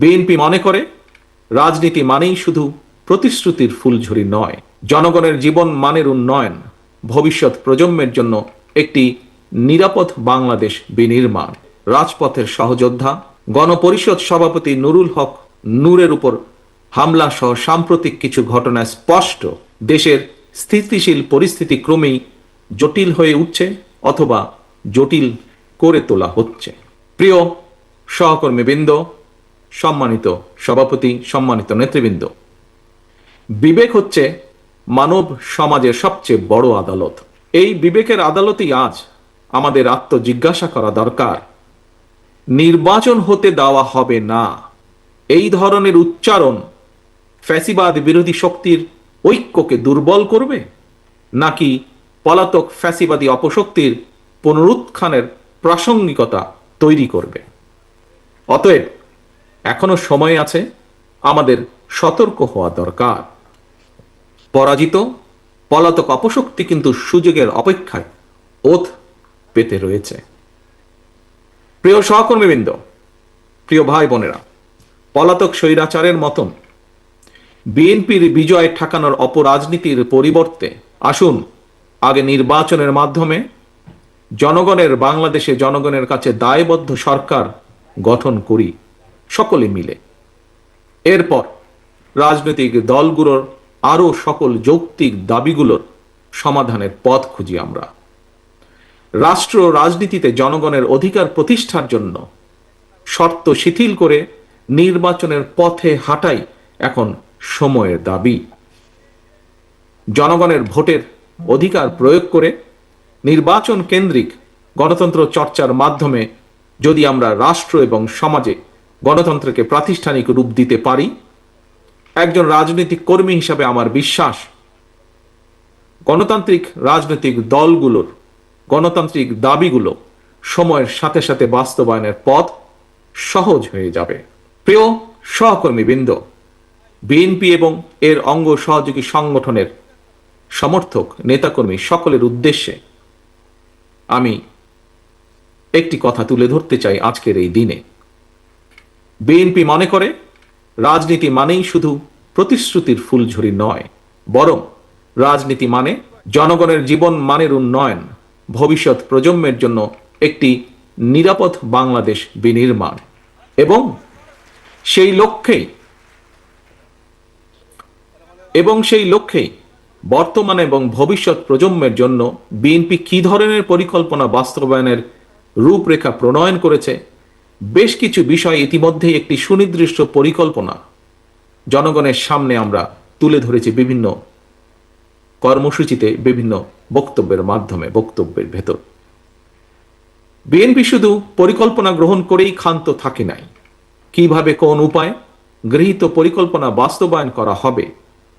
BNP মনে করে, রাজনীতি মানেই শুধু প্রতিশ্রুতির ফুলঝুরি নয়। জনগণের জীবন মানের উন্নয়ন, ভবিষ্যৎ প্রজন্মের জন্য একটি নিরাপদ বাংলাদেশ বিনির্মাণ। রাজপথের সহযোদ্ধা, গণপরিষদ সভাপতি নুরুল হক নূরের উপর হামলা সহ সাম্প্রতিক কিছু ঘটনা স্পষ্ট। দেশের স্থিতিশীল পরিস্থিতি ক্রমেই জটিল হয়ে উঠছে অথবা জটিল করে তোলা হচ্ছে। প্রিয় সহকর্মীবৃন্দ সম্মানিত সভাপতি, সম্মানিত নেতৃবৃন্দ। বিবেক হচ্ছে মানব সমাজের সবচেয়ে বড় আদালত। এই বিবেকের আদালতেই আজ আমাদের আত্মজিজ্ঞাসা করা দরকার। নির্বাচন হতে দেওয়া হবে না। এই ধরনের উচ্চারণ ফ্যাসিবাদ বিরোধী শক্তির ঐক্যকে দুর্বল করবে? নাকি পলাতক ফ্যাসিবাদী অপশক্তির পুনরুত্থানের প্রাসঙ্গিকতা তৈরি করবে? অতএব এখনও সময় আছে আমাদের সতর্ক হওয়া দরকার। পরাজিত, পলাতক অপশক্তি কিন্তু সুযোগের অপেক্ষায় ওথ পেতে রয়েছে। প্রিয় সহকর্মীবৃন্দ, প্রিয় ভাই বোনেরা, পলাতক স্বৈরাচারের মতন বিএনপির বিজয় ঠেকানোর অপরাজনীতির পরিবর্তে আসুন, আগে নির্বাচনের মাধ্যমে জনগণের বাংলাদেশে জনগণের কাছে দায়বদ্ধ সরকার গঠন করি। সকলে মিলে। এরপর রাজনৈতিক দলগুলোর আরও সকল যৌক্তিক দাবিগুলোর সমাধানের পথ খুঁজি আমরা। রাষ্ট্র রাজনীতিতে জনগণের অধিকার প্রতিষ্ঠার জন্য শর্ত শিথিল করে নির্বাচনের পথে হাঁটাই এখন সময়ের দাবি। জনগণের ভোটের অধিকার প্রয়োগ করে নির্বাচন কেন্দ্রিক গণতন্ত্র চর্চার মাধ্যমে যদি আমরা রাষ্ট্র এবং সমাজে গণতন্ত্রকে প্রাতিষ্ঠানিক রূপ দিতে পারি। একজন রাজনৈতিক কর্মী হিসাবে আমার বিশ্বাস, গণতান্ত্রিক রাজনৈতিক দলগুলোর, গণতান্ত্রিক দাবিগুলো সময়ের সাথে সাথে বাস্তবায়নের পথ সহজ হয়ে যাবে। প্রিয় সহকর্মীবৃন্দ বিএনপি এবং এর অঙ্গ সহযোগী সংগঠনের সমর্থক, নেতাকর্মী সকলের উদ্দেশ্যে আমি একটি কথা তুলে ধরতে চাই আজকের এই দিনে। বিএনপি মনে করে, রাজনীতি মানেই শুধু প্রতিশ্রুতির ফুলঝুরি নয়, বরং রাজনীতি মানে জনগণের জীবন মানের উন্নয়ন, ভবিষ্যৎ প্রজন্মের জন্য একটি নিরাপদ বাংলাদেশ বিনির্মাণ। এবং সেই লক্ষ্যেই এবং সেই লক্ষ্যেই বর্তমান এবং ভবিষ্যৎ প্রজন্মের জন্য বিএনপি কী ধরনের পরিকল্পনা বাস্তবায়নের রূপরেখা প্রণয়ন করেছে বেশ কিছু বিষয় ইতিমধ্যেই একটি সুনির্দিষ্ট পরিকল্পনা জনগণের সামনে আমরা তুলে ধরেছি বিভিন্ন কর্মসূচিতে, বিভিন্ন বক্তব্যের মাধ্যমে, বক্তব্যের ভেতর। বিএনপি শুধু পরিকল্পনা গ্রহণ করেই ক্ষান্ত থাকে নাই। কীভাবে কোন উপায় গৃহীত পরিকল্পনা বাস্তবায়ন করা হবে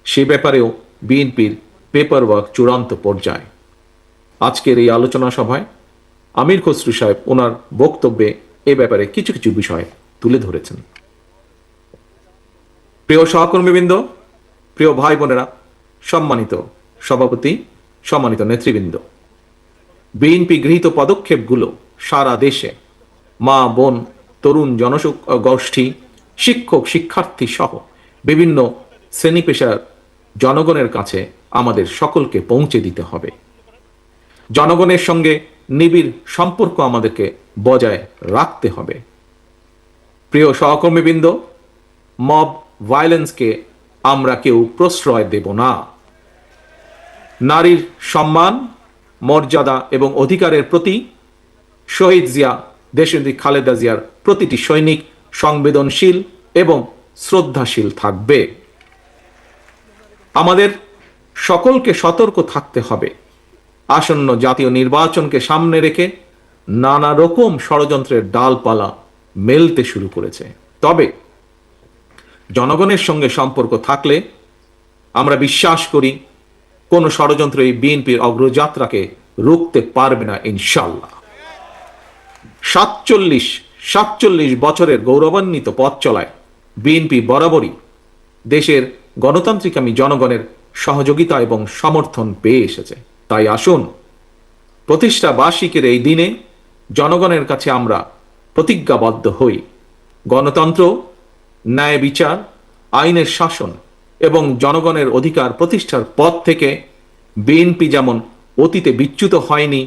সে ব্যাপারেও বিএনপির পেপার ওয়ার্ক চূড়ান্ত পর্যায়ে। আজকের এই আলোচনা সভায় আমির খসরু সাহেব ওনার বক্তব্যে এ ব্যাপারে কিছু কিছু বিষয় তুলে ধরেছেন। প্রিয় সহকর্মীবৃন্দ, প্রিয় ভাই বোনেরা সম্মানিত সভাপতি, সম্মানিত নেতৃবৃন্দ, বিএনপি গৃহীত পদক্ষেপগুলো সারা দেশে মা, বোন, তরুণ জনগোষ্ঠী শিক্ষক, শিক্ষার্থী সহ বিভিন্ন শ্রেণি পেশার জনগণের কাছে আমাদের সকলকে পৌঁছে দিতে হবে। জনগণের সঙ্গে নিবিড় সম্পর্ক আমাদেরকে বজায় রাখতে হবে। প্রিয় সহকর্মীবৃন্দ, মব ভায়োলেন্সকে আমরা কেউ প্রশ্রয় দেব না। নারীর সম্মান, মর্যাদা এবং অধিকারের প্রতি শহীদ জিয়া, দেশনেত্রী খালেদা জিয়ার প্রতিটি সৈনিক সংবেদনশীল এবং শ্রদ্ধাশীল থাকবে। আমাদের সকলকে সতর্ক থাকতে হবে। আসন্ন জাতীয় নির্বাচনকে সামনে রেখে নানা রকম ষড়যন্ত্রের ডালপালা মেলতে শুরু করেছে। তবে জনগণের সঙ্গে সম্পর্ক থাকলে আমরা বিশ্বাস করি কোন ষড়যন্ত্র এই বিএনপির অগ্রযাত্রাকে রুখতে পারবে না ইনশাল্লাহ সাতচল্লিশ সাতচল্লিশ বছরের গৌরবান্বিত পথ চলায় বিএনপি বরাবরই দেশের গণতান্ত্রিক আমি জনগণের সহযোগিতা এবং সমর্থন পেয়ে এসেছে। তাই আসুন প্রতিষ্ঠা বার্ষিকের এই দিনে জনগণের কাছে আমরা প্রতিজ্ঞাবদ্ধ হই। গণতন্ত্র, ন্যায় বিচার, আইনের শাসন এবং জনগণের অধিকার প্রতিষ্ঠার পথ থেকে বিএনপি যেমন অতীতে বিচ্যুত হয়নি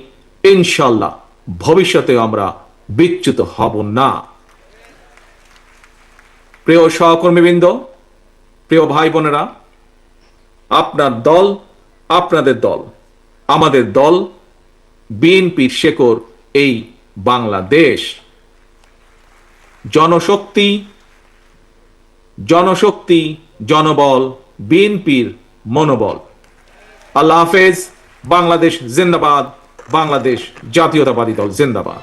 ইনশাল্লাহ ভবিষ্যতে আমরা বিচ্যুত হব না। প্রিয় সহকর্মীবৃন্দ, প্রিয় ভাই বোনেরা, আপনার দল আপনাদের দল। আমাদের দল, বিএনপির শেকর এই বাংলাদেশ। জনশক্তি জনশক্তি, জনবল, বিএনপির মনোবল। আল্লাহ হাফেজ, বাংলাদেশ জিন্দাবাদ, বাংলাদেশ জাতীয়তাবাদী দল জিন্দাবাদ।